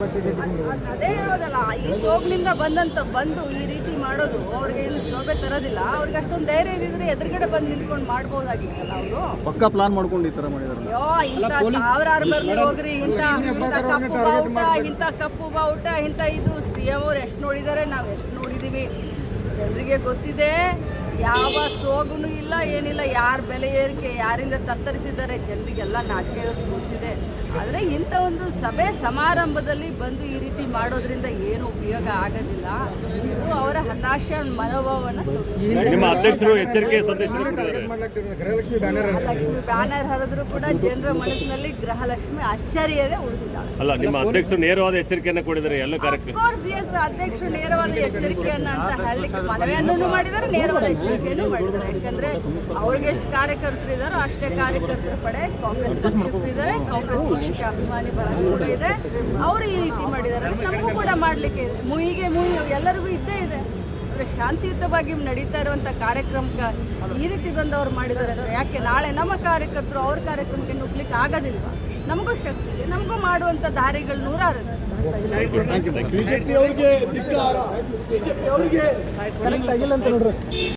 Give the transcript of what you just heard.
ಅದ್- ಹೇಳೋದಲ್ಲ ಈ ಸೋಗ್ನಿಂದ ಬಂದಂತ ಬಂದು ಈ ರೀತಿ ಮಾಡೋದು ಅವ್ರಿಗೆ ಏನು ಶೋಭೆ ತರೋದಿಲ್ಲ. ಅವ್ರಿಗೆ ಅಷ್ಟೊಂದು ಧೈರ್ಯ ಇದ್ರೆ ಎದುರುಗಡೆ ಬಂದು ನಿಂತ್ಕೊಂಡು ಮಾಡ್ಬೋದಾಗಿತ್ತಲ್ಲ ಅವರು. ಪಕ್ಕ ಪ್ಲಾನ್ ಮಾಡ್ಕೊಂಡು ಈ ತರ ಮಾಡಿದಾರಲ್ಲ. ಅಯ್ಯೋ ಇಂಥ ಸಾವಿರಾರು ಬರ್ಲಿ ಹೋಗ್ರಿ ಇಂಥ ಇಂಥ ಕಪ್ಪು ಬಾವುಟ ಇಂಥ ಕಪ್ಪು ಬಾವುಟ ಇಂಥ ಇದು. ಸಿ ಎಂ ಅವ್ರು ಎಷ್ಟು ನೋಡಿದ್ದಾರೆ ನಾವು ಎಷ್ಟು ನೋಡಿದೀವಿ. ಜನರಿಗೆ ಗೊತ್ತಿದೆ ಯಾವ ಸೋಗುನು ಇಲ್ಲ ಏನಿಲ್ಲ. ಯಾರ ಬೆಲೆ ಏರಿಕೆ ಯಾರಿಂದ ತತ್ತರಿಸಿದ್ದಾರೆ ಜನರಿಗೆಲ್ಲ ನಾಟಕ ಗೊತ್ತಿದೆ. ಆದರೆ ಇಂಥ ಒಂದು ಸಭೆ ಸಮಾರಂಭದಲ್ಲಿ ಬಂದು ಈ ರೀತಿ ಮಾಡೋದ್ರಿಂದ ಏನು ಉಪಯೋಗ ಆಗೋದಿಲ್ಲ. ಇದು ಅವರ ಹತಾಶ ಮನೋಭಾವನ ಗೃಹಲಕ್ಷ್ಮಿ ಬ್ಯಾನರ್ ಲಕ್ಷ್ಮಿ ಬ್ಯಾನರ್ ಹರಿದ್ರು ಕೂಡ ಜನರ ಮನಸ್ಸಿನಲ್ಲಿ ಗೃಹಲಕ್ಷ್ಮಿ ಅಚ್ಚರಿಯದೇ ಉಳಿದಿದ್ದಾರೆ. ಅಲ್ಲ ನಿಮ್ಮ ಅಧ್ಯಕ್ಷರು ನೇರವಾದ ಎಚ್ಚರಿಕೆಯನ್ನು ಎಲ್ಲ ಕಾರ್ಯಕ್ರಮ ಕೋರ್ಸ್ ಅಧ್ಯಕ್ಷರು ನೇರವಾದ ಎಚ್ಚರಿಕೆಯನ್ನ ಅಂತ ಹೇಳಲಿಕ್ಕೆ ಮನವಿಯನ್ನು ಮಾಡಿದರೆ ನೇರವಾದ ಎಚ್ಚರಿಕೆಯನ್ನು ಮಾಡಿದ್ದಾರೆ. ಯಾಕಂದ್ರೆ ಅವ್ರಿಗೆ ಎಷ್ಟು ಕಾರ್ಯಕರ್ತರು ಇದ್ದಾರೋ ಅಷ್ಟೇ ಕಾರ್ಯಕರ್ತರ ಪಡೆ ಕಾಂಗ್ರೆಸ್ ಇದ್ದಾರೆ ಕಾಂಗ್ರೆಸ್ ಪಕ್ಷಕ್ಕೆ ಅಭಿಮಾನಿ ಬಳಗ ಇದೆ. ಅವರು ಈ ರೀತಿ ಮಾಡಿದ್ದಾರೆ. ನಮಗೂ ಕೂಡ ಮಾಡಲಿಕ್ಕೆ ಇದೆ. ಮುಯಿಗೆ ಮುಯಿ ಎಲ್ಲರಿಗೂ ಇದ್ದೇ ಇದೆ. ಶಾಂತಿಯುತವಾಗಿ ನಡೀತಾ ಇರುವಂತ ಕಾರ್ಯಕ್ರಮಕ್ಕೆ ಈ ರೀತಿ ಬಂದು ಅವ್ರು ಮಾಡಿದ್ದಾರೆ ಯಾಕೆ ನಾಳೆ ನಮ್ಮ ಕಾರ್ಯಕರ್ತರು ಅವ್ರ ಕಾರ್ಯಕ್ರಮಕ್ಕೆ ನುಗ್ಲಿಕ್ಕೆ ಆಗೋದಿಲ್ವಾ? ನಮಗೂ ಶಕ್ತಿ ಇದೆ. ನಮಗೂ ಮಾಡುವಂತ ದಾರಿಗಳು ನೂರಾರು. ಬಿಜೆಪಿ ಅವರಿಗೆ